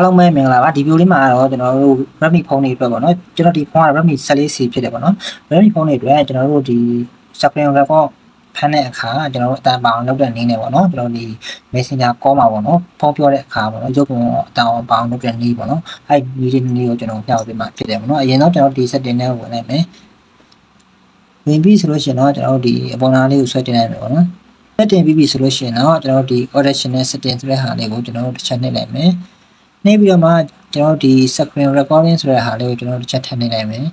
အားလုံးပဲမင်္ဂလာပါဒီဗီဒီယိုလေးမှာတော့ကျွန်တော်တို့ Redmi ဖုန်းတွေအတွက်ပေါ့နော်ကျွန်တော်ဒီဖုန်းက Redmi 14C ဖြစ်တယ်ပေါ့နော် Redmi ဖုန်းတွေအတွက်ကျွန်တော်တို့ဒီ screen record ဖမ်းတဲ့အခါကျွန်တော်တို့အတန်ပေါအောင်လုပ်တဲ့နည်းနဲ့ပေါ့နော်ကျွန်တော်ဒီ Messenger call မှာပေါ့နော်ဖုန်းပြောတဲ့အခါပေါ့နော်ရုပ်ပုံအတန်အောင်ပေါအောင်လုပ်တဲ့နည်းပေါ့နော်အဲ့ဒီနည်းနည်းကိုကျွန်တော်ပြပေးမှာဖြစ်တယ်ပေါ့နော်အရင်တော့ကျွန်တော်ဒီ setting နဲ့ဝင်လိုက်မယ်ဝင်ပြီးဆိုလို့ရှိရင်တော့ကျွန်တော်တို့ဒီအပေါ်နာလေးကိုဆွဲတင်လိုက်မယ်ပေါ့နော် setting ပြီးပြီဆိုလို့ရှိရင်တော့ကျွန်တော်တို့ဒီ auditional setting ဆိုတဲ့ဟာလေးကိုကျွန်တော်တို့တစ်ချက်နှိပ်လိုက်မယ် နှိပ်ပြီးတော့မှကျွန်တော်တို့ဒီ screen recording ဆိုတဲ့ဟာလေးကိုကျွန်တော်တို့တစ်ချက်ထည့်နှိပ်လိုက်မယ်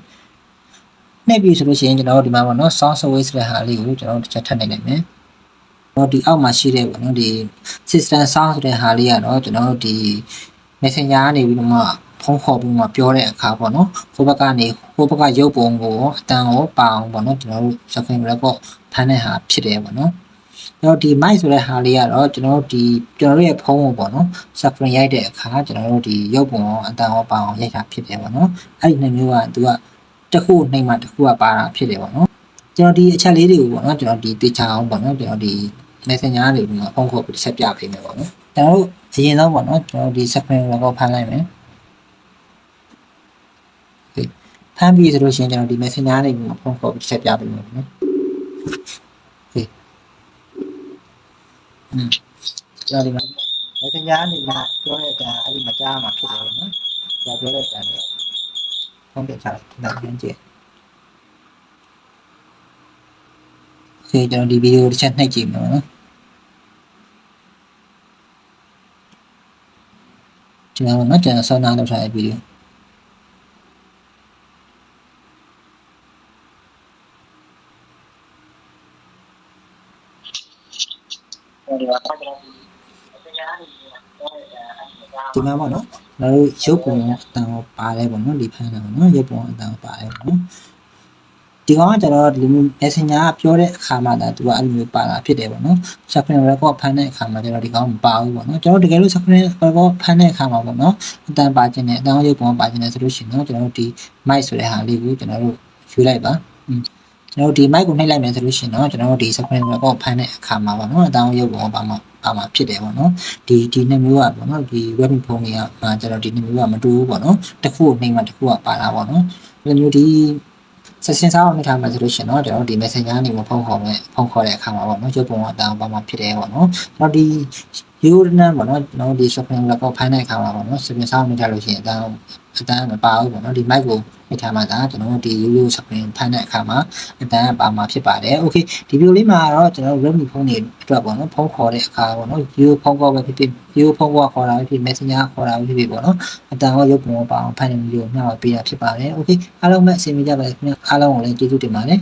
နှိပ်ပြီးဆိုလို့ရှိရင်ကျွန်တော်တို့ဒီမှာပေါ့နော် sound survey ဆိုတဲ့ဟာလေးကိုကျွန်တော်တို့တစ်ချက်ထည့်နှိပ်လိုက်မယ်တော့ဒီအောက်မှာရှိတဲ့ပေါ့နော်ဒီ system sound ဆိုတဲ့ဟာလေးကတော့ကျွန်တော်တို့ဒီ messenger ကနေပြီးတော့မှဖုန်းခေါ်ပြီးမှပြောတဲ့အခါပေါ့နော်ဟိုဘက်ကနေဟိုဘက်ကရုပ်ပုံကိုအတန်ကိုပါအောင်ပေါ့နော်ကျွန်တော်တို့ screen record ဖမ်းတဲ့ဟာဖြစ်တယ်ပေါ့နော် ကျွန်တော်ဒီ mic ဆိုတဲ့ဟာလေးကတော့ကျွန်တော်တို့ဒီကျွန်တော်တို့ရဲ့ဖုန်းကိုပေါ့နော် screen ရိုက်တဲ့အခါကျွန်တော်တို့ဒီရုပ်ပုံရောအတန်ရောပါအောင်ရိုက်တာဖြစ်တယ်ပေါ့နော်အဲ့ဒီနှစ်မျိုးကသူကတစ်ခုနှိမ်မှတစ်ခုကပါတာဖြစ်တယ်ပေါ့နော်ကျွန်တော်ဒီအချက်လေးတွေကိုပေါ့နော်ကျွန်တော်ဒီတေချာအောင်ပေါ့နော်ကျွန်တော်ဒီ messenger တွေမှာဖုန်းခေါ်ပြီးဆက်ပြပေးမယ်ပေါ့နော်ကျွန်တော်တို့အရင်ဆုံးပေါ့နော်ကျွန်တော်ဒီ screen record ဖမ်းလိုက်မယ်ဖမ်းပြီးဆိုလို့ရှိရင်ကျွန်တော်ဒီ messenger တွေမှာဖုန်းခေါ်ပြီးဆက်ပြပေးမယ်ပေါ့နော် อืมကျွန်တော်ဒီမှာ messenger အနေနဲ့ပြောတဲ့အတိုင်းအဲ့ဒီမှာကြားမှာဖြစ်တယ်ပေါ့နော်။ကြားပြောတဲ့အတိုင်းလည်းဖုန်းပြချလိုက်ဒါရင်းကြ ဒီကျွန်တော်ဒီဗီဒီယိုတစ်ချက်နှိပ်ကြည့်မယ်နော်။ကျွန်တော်နော်ကျွန်တော်ဆောင်းနာလုပ်ထားတဲ့ဗီဒီယိုဒီမှာပေါ့နော်ဒီမှာပေါ့နော်ကျွန်တော်တို့ရုပ်ပုံအတန်ကိုပါတယ်ပေါ့နော်ဒီဖမ်းတာပေါ့နော်ရုပ်ပုံအတန်ကိုပါတယ်ပေါ့နော်ဒီကောင်ကကျတော့ဒီ messenger ကပြောတဲ့အခါမှာဒါသူကအဲ့လိုမျိုးပါတာဖြစ်တယ်ပေါ့နော် screen record ဖမ်းတဲ့အခါမှာကျတော့ဒီကောင်မပါဘူးပေါ့နော်ကျွန်တော်တကယ်လို့ screen record ဖမ်းတဲ့အခါမှာပေါ့နော်အတန်ပါခြင်းနဲ့အတန်ရုပ်ပုံပါခြင်းနဲ့ဆိုလို့ရှိရင်တော့ကျွန်တော်တို့ဒီ mic ဆိုတဲ့ဟာလေးကိုကျွန်တော်တို့ယူလိုက်ပါ ကျွန်တော်တို့ဒီ mic ကိုနှိပ်လိုက်မယ်ဆိုလို့ရှိရင်တော့ကျွန်တော်တို့ဒီ screen record ဖမ်းတဲ့အခါမှာပေါ့နော်အတန်ရုပ်ပုံပါမှာပါမှာဖြစ်တယ်ပေါ့နော်ဒီဒီနှစ်မျိုးကပေါ့နော်ဒီ web ဖုန်းတွေကမှာကျတော့ဒီနှစ်မျိုးကမတူဘူးပေါ့နော်တစ်ခုကိုနှိပ်မှတစ်ခုကပါတာပေါ့နော်ဒီလိုမျိုးဒီ session စားအောင်နှိပ်ထားမှဆိုလို့ရှိရင်တော့ကျွန်တော်ဒီ messenger နေမှာဖုန်းခေါ်မယ်ဖုန်းခေါ်တဲ့အခါမှာပေါ့နော်ရုပ်ပုံကအတန်ပါမှာဖြစ်တယ်ပေါ့နော်ကျွန်တော်ဒီ Uranus ပေါ့နော်ကျွန်တော်ဒီ shopping လောက်ကိုဖိုင်းတဲ့အခါမှာပေါ့နော် session စားအောင်နှိပ်ထားလို့ရှိရင်အတန် အတန်မပါဘူးပေါ့နော်ဒီ mic ကိုနှိပ်ထားမှသာကျွန်တော်ဒီ Yoyo shopping ဖိုင်းတဲ့အခါမှာအတန်ပါမှာဖြစ်ပါတယ် okay ဒီဗီဒီယိုလေးမှာတော့ကျွန်တော် Redmi ဖုန်းတွေအတွက်ပေါ့နော်ဖုန်းခေါ်တဲ့အခါပေါ့နော် Yoyo ဖုန်းခေါ်ပဲဖြစ်ဖြစ် Yoyo ဖုန်းခေါ်ခေါ်တာပဲဖြစ် Messenger ခေါ်တာပဲဖြစ်ဖြစ်ပေါ့နော်အတန်ရောရုပ်ပုံရောပါအောင်ဖိုင်းတဲ့ဗီဒီယိုမျှဝေပေးတာဖြစ်ပါတယ် okay အားလုံးပဲအဆင်ပြေကြပါစေခင်ဗျာအားလုံးကိုလည်းကျေးဇူးတင်ပါတယ်